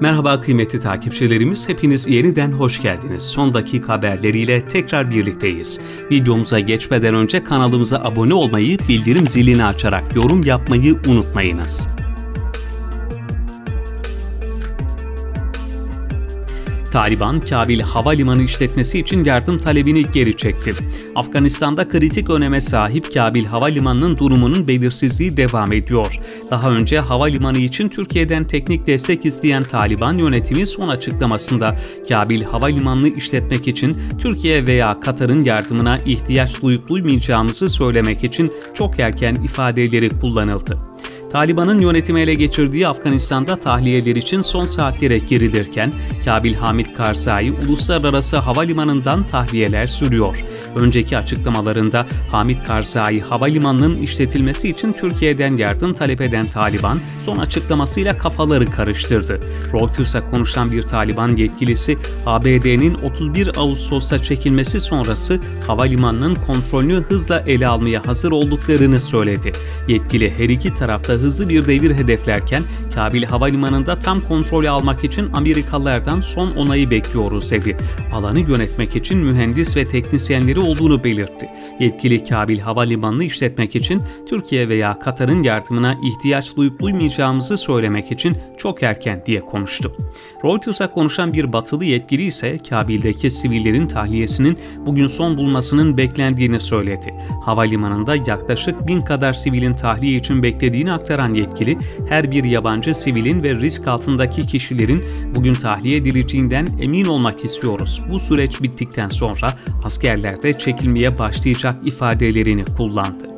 Merhaba kıymetli takipçilerimiz, hepiniz yeniden hoş geldiniz. Son dakika haberleriyle tekrar birlikteyiz. Videomuza geçmeden önce kanalımıza abone olmayı, bildirim zilini açarak yorum yapmayı unutmayınız. Taliban, Kabil Havalimanı işletmesi için yardım talebini geri çekti. Afganistan'da kritik öneme sahip Kabil Havalimanı'nın durumunun belirsizliği devam ediyor. Daha önce havalimanı için Türkiye'den teknik destek isteyen Taliban yönetimi son açıklamasında Kabil Havalimanı'nı işletmek için Türkiye veya Katar'ın yardımına ihtiyaç duyup duymayacağımızı söylemek için çok erken ifadeleri kullanıldı. Taliban'ın yönetimi ele geçirdiği Afganistan'da tahliyeler için son saatlere girilirken Kabil Hamid Karzai uluslararası havalimanından tahliyeler sürüyor. Önceki açıklamalarında Hamid Karzai havalimanının işletilmesi için Türkiye'den yardım talep eden Taliban son açıklamasıyla kafaları karıştırdı. Reuters'a konuşan bir Taliban yetkilisi ABD'nin 31 Ağustos'ta çekilmesi sonrası havalimanının kontrolünü hızla ele almaya hazır olduklarını söyledi. Yetkili her iki tarafta hızlı bir devir hedeflerken Kabil Havalimanı'nda tam kontrolü almak için Amerikalılardan son onayı bekliyoruz dedi. Alanı yönetmek için mühendis ve teknisyenleri olduğunu belirtti. Yetkili Kabil Havalimanı'nı işletmek için Türkiye veya Katar'ın yardımına ihtiyaç duyup duymayacağımızı söylemek için çok erken diye konuştu. Reuters'a konuşan bir batılı yetkili ise Kabil'deki sivillerin tahliyesinin bugün son bulmasının beklendiğini söyledi. Havalimanında yaklaşık bin kadar sivilin tahliye için beklediğini aktaran yetkili, her bir yabancı sivilin ve risk altındaki kişilerin bugün tahliye edileceğinden emin olmak istiyoruz. Bu süreç bittikten sonra askerler de çekilmeye başlayacak ifadelerini kullandı.